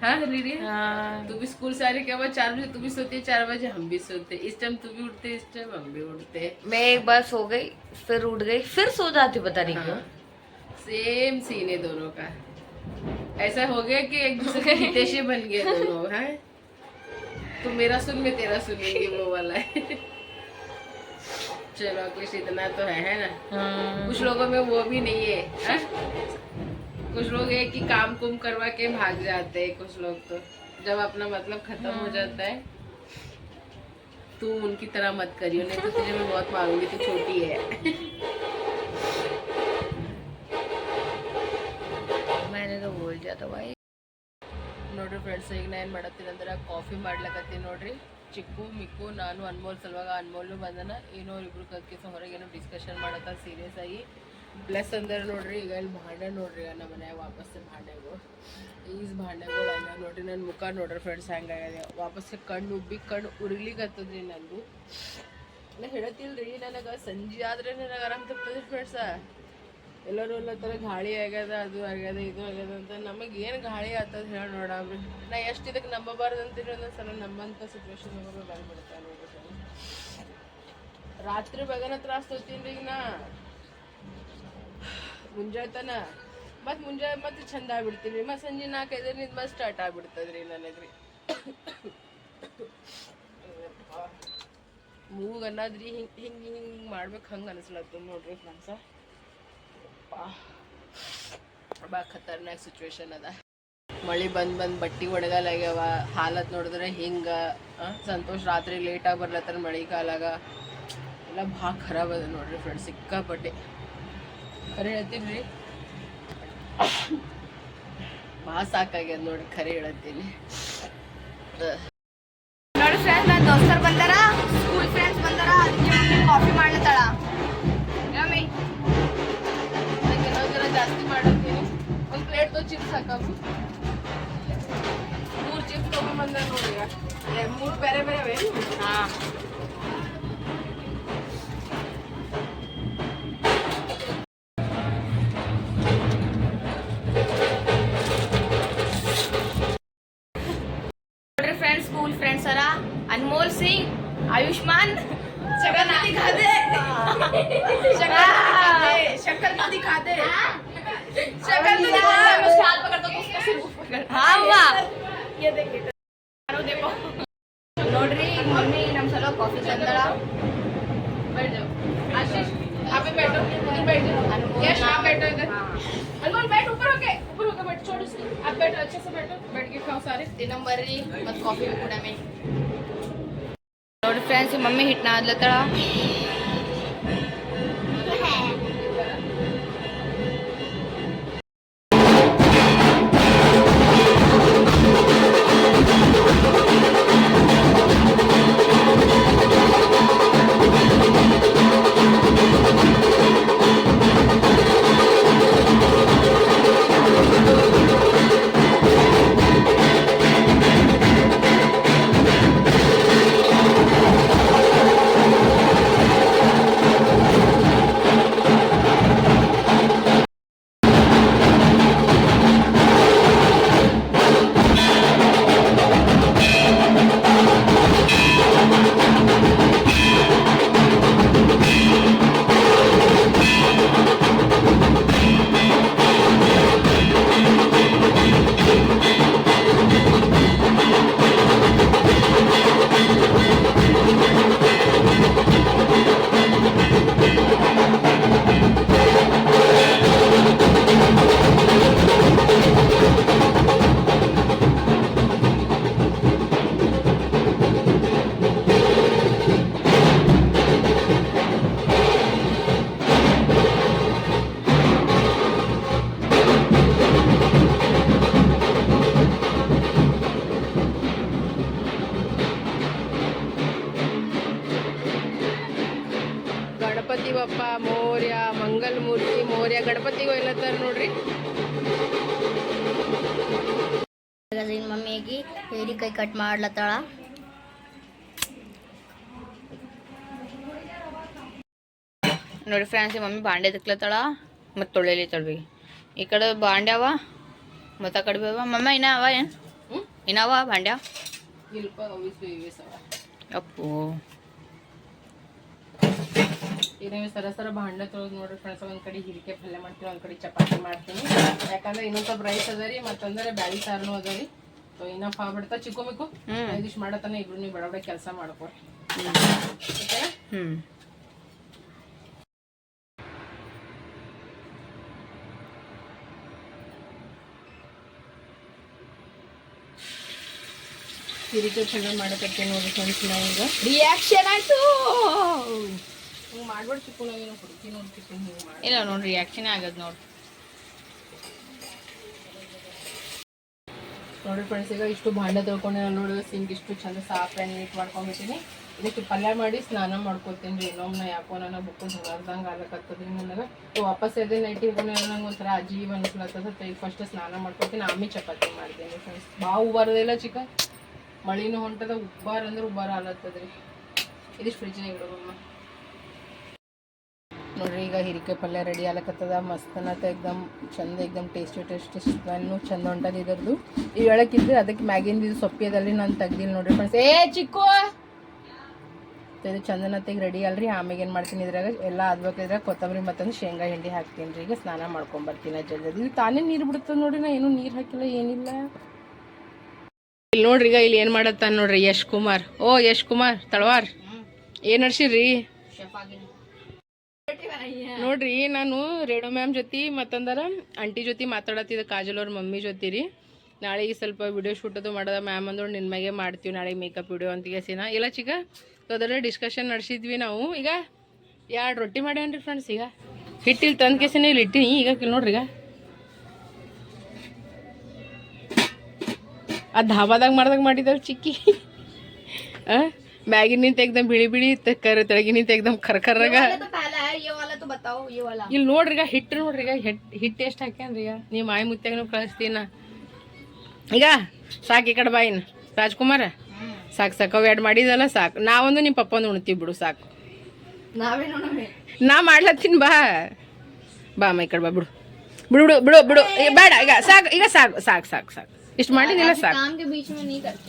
हाँ लिडिया हाँ। तू भी स्कूल से आने के बाद चार बजे तू भी सोती है चार बजे हम भी सोते इस टाइम तू भी उठते इस टाइम हम भी उठते मैं एक बार सो गई फिर उठ गई फिर सो जाती पता नहीं क्यों। सेम सीन है दोनों का। ऐसा हो गया कि एक दूसरे के हितेशी बन गए दोनों हैं? तू मेरा सुन मैं तेरा सुनूँगी वो वाला है। चलो कुछ इतना तो है है ना हाँ कुछ लोगों में वो भी नहीं है हाँ? कुछ लोग है कि काम कुम करवा के भाग जाते हैं कुछ लोग तो जब अपना मतलब खत्म हाँ। हो जाता है तू उनकी तरह मत करियो नहीं तो तुझे मैं बहुत मारूँगी तू छोटी है मैंने तो बोल दिया था भाई ನೋಡ್ರಿ ಫ್ರೆಂಡ್ಸ್ ಈಗ ನಾ ಏನು ಮಾಡತ್ತೀನಿ ಅಂದ್ರೆ ಕಾಫಿ ಮಾಡ್ಲಕತ್ತೀನಿ ನೋಡ್ರಿ. ಚಿಕ್ಕು, ಮಿಕ್ಕು, ನಾನು, ಅನ್ಮೋಲ್ ಸಲುವಾಗ ಅನ್ಮೋಲ್ನು ಬಂದನ. ಏನೋ ಇಬ್ರು ಕಕ್ಕಿಸ ಹೊರಗೇನೋ ಡಿಸ್ಕಷನ್ ಮಾಡತ್ತ ಸೀರಿಯಸ್ ಆಗಿ. ಪ್ಲಸ್ ಅಂದ್ರೆ ನೋಡ್ರಿ, ಈಗ ಇಲ್ಲಿ ಭಾಂಡೆ ನೋಡ್ರಿ ನಮ್ಮ ಮನ್ಯಾಗ ವಾಪಸ್ ಭಾಂಡೆಗಳು. ಈಸ್ ಭಾಂಡೆಗಳು ಅಲ್ಲ ನೋಡ್ರಿ ನನ್ನ ಮುಖ ನೋಡ್ರಿ ಫ್ರೆಂಡ್ಸ್ ಹೆಂಗಾಗ್ಯದ. ವಾಪಸ್ ಕಣ್ಣು ಉಬ್ಬಿ, ಕಣ್ಣು ಉರ್ಲಿಕತ್ತದ್ರಿ ನಂದು. ನಾ ಹೇಳತ್ತಿಲ್ರಿ, ನನಗೆ ಸಂಜೆ ಆದ್ರೆ ನನಗೆ ಆರಾಮ್ ತಪ್ಪದ್ರಿ ಫ್ರೆಂಡ್ಸ ಎಲ್ಲರೂ ಎಲ್ಲ ಥರ ಗಾಳಿ ಆಗ್ಯದ, ಅದು ಆಗ್ಯದ, ಇದು ಆಗ್ಯದ ಅಂತ ನಮಗೆ ಏನು ಗಾಳಿ ಆಗ್ತದೆ ಹೇಳಿ ನೋಡಾಮ್ರಿ ನಾ ಎಷ್ಟು ಇದಕ್ಕೆ ನಂಬಬಾರ್ದು ಅಂತೀರಿ ಒಂದೊಂದು ಸಲ ನಂಬಂಥ ಸಿಚುವೇಶನ್ ನಮಗೆ ಬಂದ್ಬಿಡ್ತಾ ನೋಡ್ರಿ ರಾತ್ರಿ ಬಗನ ತ್ರಾಸ ರೀ ಈಗ ನಾ ಮುಂಜಾತನ. ಮತ್ತು ಮುಂಜಾನೆ ಮತ್ತೆ ಚಂದ ಆಗ್ಬಿಡ್ತೀನಿ ಮತ್ತು ಸಂಜೆ ನಾಲ್ಕೈದರಿಂದ ಮತ್ತೆ ಸ್ಟಾರ್ಟ್ ಆಗ್ಬಿಡ್ತದ್ರಿ ನನಗೆ ರೀ. ಅನ್ನೋದ್ರಿ ಹಿಂಗೆ ಹಿಂಗೆ ಹಿಂಗೆ ಮಾಡ್ಬೇಕು ಹಂಗೆ ಅನಿಸ್ಲತ್ತದ ನೋಡ್ರಿ ಫ್ರೆಂಡ್ಸ. ಬಾ ಖತರ್ನಾಕ್ ಸಿಚುವೇಶನ್ ಅದ. ಮಳಿ ಬಂದ್ ಬಂದ್ ಬಟ್ಟಿ ಆಗ್ಯಾವ ಹಾಲತ್ ನೋಡಿದ್ರೆ ಹಿಂಗ ಸಂತೋಷ್ ರಾತ್ರಿ ಲೇಟಾಗಿ ಬರ್ಲತ್ತಾರ ಮಳಿ ಕಾಲಾಗ. ಎಲ್ಲ ಭಾಳ ಖರಾಬ್ ಅದ ನೋಡ್ರಿ ಫ್ರೆಂಡ್ಸ್ ಸಿಕ್ಕಾಪಟ್ಟೆ. ಖರೆ ಹೇಳ್ತೀನಿ ಭಾಳ ಸಾಕಾಗ್ಯದ ನೋಡ್ರಿ, ಖರೆ ಹೇಳತ್ತೀನಿ. ನೋಡಿ ಫ್ರೆಂಡ್ಸ್ ನನ್ನ ದೋಸ್ತರು ಬಂದಾರ. तो चिप्स का मूड चिप्स तो भी मंदन हो गया। ये मूड पहले पहले हाँ अनमोल सिंह आयुष्मान जगन्नाथ दिखा दे ನೋಡ್ರಿ ಮಮ್ಮಿ ನಮ್ ಸಲ ಕಾಫಿ ತಂದಳ ತಿನ್ನಂಬರ್ರಿ ಮತ್ತೆ ಕಾಫಿ ಕೂಡ ನೋಡಿ ಫ್ರೆಂಡ್ಸ್ ಮಮ್ಮಿ ಹಿಟ್ಟು ನಾದ್ಲತ್ತಳ ನೋಡಿ ಫ್ರೆಂಡ್ಸ್ ಮಮ್ಮಿ ಬಾಂಡೆ ತಿಕ್ಲತ್ತಾಳ ಮತ್ತು ತೊಳೆಲಿ ತೊಳ್ಬಿ ಈ ಕಡೆ ಬಾಂಡ್ಯಾವ ಮತ್ತು ಆ ಕಡೆ ಅವ. ಮಮ್ಮ ಇನ್ನ ಅವ ಏನು? ಬಾಂಡ್ಯ ಇವಿಸ್ ಅವ ಅಪ್ಪು. ಈಗ ನೀವು ಸರ ಸರ ಭಾಂಡೆ ತೊಳೆದು ನೋಡ್ರಿ ಫ್ರೆಂಡ್ಸ್ ಒಂದ್ ಕಡೆ ಹಿರಿಕೆ ಪಲ್ಯ ಮಾಡ್ತೀನಿ ಒಂದ್ ಕಡೆ ಚಪಾತಿ ಮಾಡ್ತೀನಿ. ಯಾಕಂದ್ರೆ ಇನ್ನೊಂದ್ ಸ್ವಲ್ಪ ರೈಸ್ ಅದ ರೀ ಮತ್ತಂದ್ರೆ ಬ್ಯಾಳಿ ಸಾರ್ನು ಅದ ರೀ. ಸೊ ಆಗ್ಬಿಡ್ತಾ ಚಿಕ್ಕೋಬೇಕು ಹ್ಮ್. ಇದಿಷ್ಟು ಮಾಡತನ ಇಬ್ರು ನೀವು ಬಡ ಬಡ ಕೆಲಸ ಮಾಡ್ಕೊರಿ. ಓಕೆನಾ? ಹ್ಞೂ ಹಿರಿಕೆ ಪಲ್ಯ ನೋಡಿ ಫ್ರೆಂಡ್ಸ್ ನಾ ಈಗ. ರಿಯಾಕ್ಷನ್ ಆಯ್ತು. ಹಿಂಗೆ ನಾವೇನು ಕೊಡ್ತೀನಿ ನೋಡಿ ಚಿಕ್ಕು ಹಿಂಗೆ ಮಾಡಿ ಇಲ್ಲ ನೋಡಿ ರಿಯಾಕ್ಷನ್ ಆಗದ್ ನೋಡಿ. ನೋಡಿ ಫ್ರೆಂಡ್ಸ್ ಈಗ ಇಷ್ಟು ಭಾಂಡೆ ತೊಳ್ಕೊಂಡು ನೋಡಿ ಸಿಂಕ್ ಇಷ್ಟು ಚಂದ ಸಾಫ್ ಆ್ಯಂಡ್ ನೀಟ್ ಮಾಡ್ಕೊಂಡ್ಬಿಟ್ಟಿನಿ ಇದಕ್ಕೆ ಪಲ್ಯ ಮಾಡಿ ಸ್ನಾನ ಮಾಡ್ಕೊತೀನಿ ರೀ. ಇನ್ನೊಮ್ಮೆ ಯಾಕೋ ನನ್ನ ಬುಕ್ಕು ಹೊರದಂಗೆ ಆಗ್ಲಕತ್ತದ್ರಿ ನನಗೆ. ವಾಪಸ್ ಎದೆ ನೈಟ್ ಇರ್ಬೋದು ನಂಗೆ ಒಂಥರ ಅಜೀವ್ ಅನ್ಸ್ಲತ್ತದ. ಈಗ ಫಸ್ಟ್ ಸ್ನಾನ ಮಾಡ್ಕೊತೀನಿ ಆಮೇಲೆ ಚಪಾತಿ ಮಾಡ್ತೀನಿ ಫ್ರೆಂಡ್ಸ್ ಬಾವು ಬರೋದಿಲ್ಲ ಚಿಕ್ಕ. ಮಳಿನೂ ಹೊಂಟದ, ಉಬ್ಬಾರ ಅಂದ್ರೆ ಉಬ್ಬಾರ ಆಲತ್ತದ್ರಿ ಇದಿಷ್ಟು ಫ್ರಿಜ್ನಾಗ ಇಡೋಮ್ಮ ನೋಡ್ರಿ, ಈಗ ಹೀರಿಕಾಯಿ ಪಲ್ಯ ರೆಡಿ ಆಗ್ಲಕತ್ತದ. ಮಸ್ತನತ ಎಕ್ದಮ್ ಚಂದ, ಎಕ್ದಮ್ ಟೇಸ್ಟಿ ಟೇಸ್ಟಿ ಸ್ಮೆಲ್ನು ಚಂದ ಹೊಂಟದ ಇದರದು ಈ ಹೇಳಕ್ಕಿದ್ರೆ ಅದಕ್ಕೆ ಮ್ಯಾಗಿಂದ ಇದು ಸೊಪ್ಪಿಯದಲ್ಲಿ ನಾನು ತೆಗ್ದಿಲ್ಲ ನೋಡ್ರಿ ಫ್ರೆಂಡ್ಸ್ ಏ, ಚಿಕ್ಕು! ಇದು ಚಂದನತೆಗೆ ರೆಡಿ ಅಲ್ರಿ. ಆಮೇಲೆ ಏನು ಮಾಡ್ತೀನಿ ಇದ್ರಾಗ? ಎಲ್ಲ ಅದ್ಬೇಕಿದ್ರೆ ಕೊತ್ತಂಬರಿ ಮತ್ತೊಂದು ಶೇಂಗಾ ಹಿಂಡಿ ಹಾಕ್ತೀನಿ ರೀ. ಈಗ ಸ್ನಾನ ಮಾಡ್ಕೊಂಬರ್ತೀನಿ ಜಲ್ದಿ ಇದು ತಾನೇ ನೀರು ಬಿಡ್ತದೆ ನೋಡ್ರಿ, ನಾ ಏನು ನೀರು ಹಾಕಿಲ್ಲ, ಏನಿಲ್ಲ. ಇಲ್ಲಿ ನೋಡ್ರಿ ಈಗ ಇಲ್ಲಿ ಏನು ಮಾಡತ್ತ ನೋಡ್ರಿ, ಯಶ್ ಕುಮಾರ್. ಓ, ಯಶ್ ಕುಮಾರ್, ತಳವಾರ್. ಏನು ನಡ್ಸಿರಿ ನೋಡ್ರಿ, ನಾನು ರೇಣು ಮ್ಯಾಮ್ ಜೊತೆ ಮತ್ತಂದರ ಆಂಟಿ ಜೊತೆ ಮಾತಾಡತ್ತಿದ್ದೆ ಕಾಜಲ್ ಅವ್ರ ಮಮ್ಮಿ ಜೊತೆ ರೀ. ನಾಳೆಗೆ ಸ್ವಲ್ಪ ವಿಡಿಯೋ ಶೂಟ್ ಅದು ಮಾಡೋದ, ಮ್ಯಾಮ್ ಅಂದ್ರೆ ನಿನ್ನ ಮಾಡ್ತೀವಿ ನಾಳೆ ಮೇಕಪ್ ವಿಡಿಯೋ ಅಂತ ಸಿನ ಇಲ್ಲ ಚಿಕ್ಕ ಅದರ ಡಿಸ್ಕಷನ್ ನಡೆಸಿದ್ವಿ ನಾವು. ಈಗ ಎರಡು ರೊಟ್ಟಿ ಮಾಡ್ಯಾನ್ರಿ ಫ್ರೆಂಡ್ಸ್ ಈಗ? ಹಿಟ್ಟಿಲ್ ತಂದು ಕೇಸಿನ, ಇಲ್ಲಿ ಇಟ್ಟಿನಿ. ಈಗ, ನೋಡ್ರಿ ಈಗ. ಆ ಧಾಬಾದಾಗ ಮಾಡ್ದಾಗ ಮಾಡಿದಾವೆ ಚಿಕ್ಕಿ. ಮ್ಯಾಗಿನಿಂದ ತೆಗ್ದಮ್ ಬಿಳಿ ಬಿಳಿ ಕರ್ ತೆಳಗಿನಿಂದ ತೆಗ್ದಮ್ ಕರ್ಕರ್ರಾಗ ಇಲ್ಲಿ ನೋಡ್ರಿಗ ಹಿಟ್ಟು ನೋಡ್ರಿ ಈಗ ಹಿಟ್ಟು ಹಿಟ್ಟು ಎಷ್ಟು ಹಾಕ್ಯಂದ್ರಿ ಈಗ ನೀವು ಮಾಯಿ ಮುತ್ತಾಗನು ಕಳಿಸ್ತೀನ. ಈಗ ಸಾಕು ಈ ಕಡೆ ಬಾಯಿನ ರಾಜ್ಕುಮಾರ ಸಾಕು ಸಾಕು. ಎರಡು ಮಾಡಿದಲ್ಲ ಸಾಕು. ನಾವೊಂದು ನಿಮ್ಮ ಪಪ್ಪ ಒಂದು ಉಣ್ತೀವಿ ಬಿಡು ಸಾಕು. ನಾವೇ ನಾ ಮಾಡ್ಲತ್ತೀನಿ ಬಾ. ಬಾ ಅಮ್ಮ ಈ ಕಡೆ ಬಾ ಬಿಡು. ಬಿಡು ಬಿಡು ಬಿಡು ಬಿಡು. ಬೇಡ ಈಗ ಸಾಕು ಈಗ ಸಾಕು ಸಾಕು ಸಾಕು ಸಾಕು. ಇಷ್ಟು ಮಾಡಿದಿಲ್ಲ ಸಾಕು.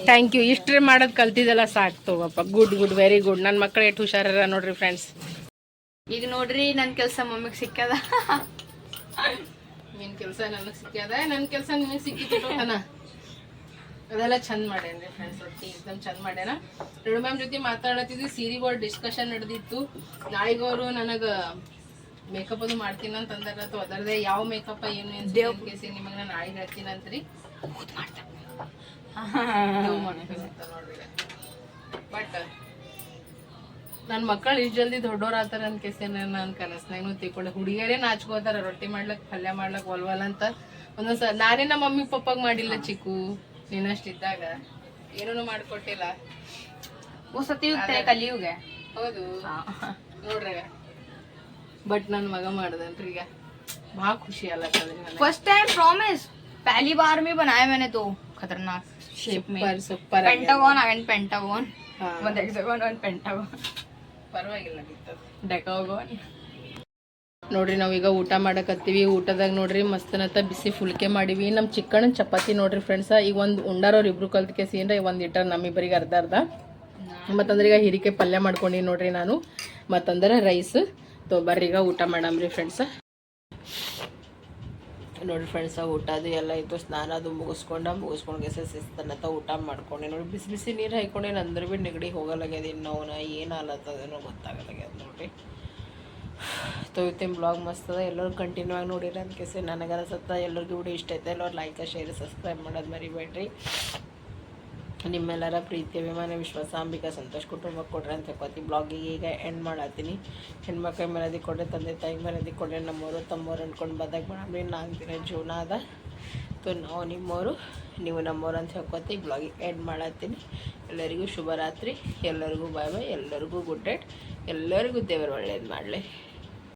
ಥ್ಯಾಂಕ್ ಯು ಇಷ್ಟೇ ಮಾಡೋದು ಕಲ್ತಿದ್ದೆಲ್ಲ ಸಾಕು ತಗೋಪ್ಪ. ಗುಡ್ ಗುಡ್ ವೆರಿ ಗುಡ್ ನನ್ನ ಮಕ್ಕಳು ಎಷ್ಟು ಹುಷಾರ ನೋಡ್ರಿ ಫ್ರೆಂಡ್ಸ್ ಈಗ ನೋಡ್ರಿ ನನ್ನ ಕೆಲಸ ಮಮ್ಮಿಗೆ ಸಿಕ್ಕದ ನಿನ್ ಕೆಲಸ ನನಗೆ ಸಿಕ್ಕದ ನನ್ನ ಕೆಲಸ ನಿಮಗೆ ಸಿಕ್ಕಿತ್ತು ಅದೆಲ್ಲ ಚಂದ ಮಾಡ್ಯಾನ್ರಿ ಫ್ರೆಂಡ್ಸ್ ಒಟ್ಟಿ. ಚಂದ ಮಾಡ್ಯಾನ. ರೇಣು ಮ್ಯಾಮ್ ಜೊತೆ ಮಾತಾಡತ್ತಿದ್ವಿ. ಸೀರೆಗಳು ಡಿಸ್ಕಷನ್ ನಡೆದಿತ್ತು. ನಾಳೆಗವರು ನನಗೆ ಮೇಕಪ್ ಅದು ಮಾಡ್ತೀನಿ ಅಂತ ಅಂದಾಗ ಅದರದೇ ಯಾವ ಮೇಕಪ್ ಏನು ಅಂತ ಕೇಸಿ ನಿಮಗೆ ನಾನು ನಾಳೆಗೆ ಹಾಕ್ತೀನಿ ಅಂತ್ರಿ ನನ್ ಮಾಡ್ತಾ. ಬಟ್ ನನ್ನ ಮಕ್ಕಳು ಇಷ್ಟು ಜಲ್ದಿ ದೊಡ್ಡೋರ್ ಆತಾರ ಅಂತ ಕೇಸೇನ ನನ್ನ ಕನಸ್ನಾಗೂ ತಿಳ್ಕೊಂಡೆ. ಹುಡುಗಿಯರೇ ನಾಚ್ಕೋತಾರ ರೊಟ್ಟಿ ಮಾಡ್ಲಕ್ ಪಲ್ಯ ಮಾಡ್ಲಕ್ ಒಲ್ವಲ್ ಅಂತ. ಒಂದೊಂದ್ಸಲ ನಾನೇ ನಮ್ಮ ಮಮ್ಮಿ ಪಪ್ಪಾಗ ಮಾಡಿಲ್ಲ ಚಿಕ್ಕು. ನೀನಷ್ಟಿದ್ದಾಗ ಏನೂ ಮಾಡ್ಕೊಟ್ಟಿಲ್ಲ. ಸತಿ ಹೌದು. ನೋಡ್ರಿ. ಬಟ್ ನನ್ನ ಮಗ ಮಾಡ್ದನ್ರಿ ಈಗ. ಭಾಳ ಖುಷಿ ಅಲ್ಲ ಫಸ್ಟ್ ಟೈಮ್ ಪ್ರಾಮಿಸ್ पहली बार में बनाया मैंने तो खतरनाक शेप में super super pentagon again pentagon ಹಾ one hexagon one pentagon ಪರವಾಗಿಲ್ಲ ಡೆಕಾಗೋನ್ ನೋಡ್ರಿ ನಾವೀಗ ಊಟ ಮಾಡಕತ್ತೀವಿ ಊಟದಾಗ ನೋಡ್ರಿ ಮಸ್ತನತ್ತ ಬಿಸಿ ಫುಲ್ಕೆ ಮಾಡಿವಿ ನಮ್ಮ ಚಿಕ್ಕಣ್ಣನ ಚಪಾತಿ ನೋಡ್ರಿ ಫ್ರೆಂಡ್ಸ ಈಗ ಒಂದು ಉಂಡಾರವ್ರು ಇಬ್ರು ಕಲ್ತ್ಕೆ ಸೀನ್ರ ಒಂದು ಇಟ್ಟರ್ ನಮ್ಮಿಬ್ಬರಿಗೆ ಅರ್ಧ ಅರ್ಧ ಮತ್ತಂದ್ರೆ ಈಗ ಹಿರಿಕೆ ಪಲ್ಯ ಮಾಡ್ಕೊಂಡು ನೋಡ್ರಿ ನಾನು ಮತ್ತಂದ್ರೆ ರೈಸ್ ತೊ ಬರ್ರಿ ಈಗ ಊಟ ಮಾಡಮ್ರಿ ಫ್ರೆಂಡ್ಸ ನೋಡ್ರಿ ಫ್ರೆಂಡ್ಸ ಊಟ ಅದು ಎಲ್ಲ ಇತ್ತು, ಸ್ನಾನ ಅದು ಮುಗಿಸ್ಕೊಂಡು ಮುಗಿಸ್ಕೊಂಡು ಗೆಸ ಸಿಸ್ತನತ ಊಟ ಮಾಡ್ಕೊಂಡೆ. ನೋಡಿ ಬಿಸಿ ಬಿಸಿ ನೀರು ಹಾಕೊಂಡೇನು ಅಂದ್ರೆ ಭೀ ನೆಗಡಿ ಹೋಗಲಾಗ್ಯದ, ಇನ್ನು ಅವನ ಏನು ಆಲತ್ತದೇನೋ ಗೊತ್ತಾಗಲಾಗ್ಯದ ನೋಡಿರಿ. ತೊಯ್ತೀನಿ ಬ್ಲಾಗ್ ಮಸ್ತ್ ಅದ, ಎಲ್ಲರೂ ಕಂಟಿನ್ಯೂ ಆಗಿ ನೋಡಿರಿ ಅಂತ ಕೇಸಿ ನನಗೆ ಎಲ್ಲರಿಗೂ ವಿಡಿಯೋ ಇಷ್ಟ ಐತೆ. ಎಲ್ಲರೂ ಲೈಕ್ ಶೇರ್ ಸಬ್ಸ್ಕ್ರೈಬ್ ಮಾಡೋದು ಮರಿಬೇಡ್ರಿ. ನಿಮ್ಮೆಲ್ಲರ ಪ್ರೀತಿ, ಅಭಿಮಾನ, ವಿಶ್ವಾಸ, ಅಂಬಿಕಾ, ಸಂತೋಷ್ ಕುಟುಂಬಕ್ಕೆ ಕೊಡ್ರಿ ಅಂತ ಹೇಳ್ಕೊತಿ. ಬ್ಲಾಗಿಗೆ ಈಗ ಎಂಡ್ ಮಾಡತ್ತೀನಿ ಹೆಣ್ಮಕ್ಳ ಮರ್ಯಾದೆ ಕೊಡ್ರಿ, ತಂದೆ ತಾಯಿಗೆ ಮರ್ಯಾದೆ ಕೊಡ್ರಿ ನಮ್ಮವರು ತಮ್ಮವ್ರು ಅಂದ್ಕೊಂಡು ಬಂದಾಗ ಮಾಡಮ್ರಿ. ನಾಲ್ಕು ದಿನ ಜೀವನ ಅದ. ಸೊ ನಾವು ನಿಮ್ಮವರು ನೀವು ನಮ್ಮವ್ರು ಅಂತ ಹೇಳ್ಕೊತಿ. ಬ್ಲಾಗಿಗೆ ಎಂಡ್ ಮಾಡತ್ತೀನಿ ಎಲ್ಲರಿಗೂ ಶುಭರಾತ್ರಿ. ಎಲ್ಲರಿಗೂ ಬಾಯ್ ಬಾಯ್ ಎಲ್ಲರಿಗೂ ಗುಡ್ ನೈಟ್ ಎಲ್ಲರಿಗೂ ದೇವರು ಒಳ್ಳೇದು ಮಾಡಲಿ.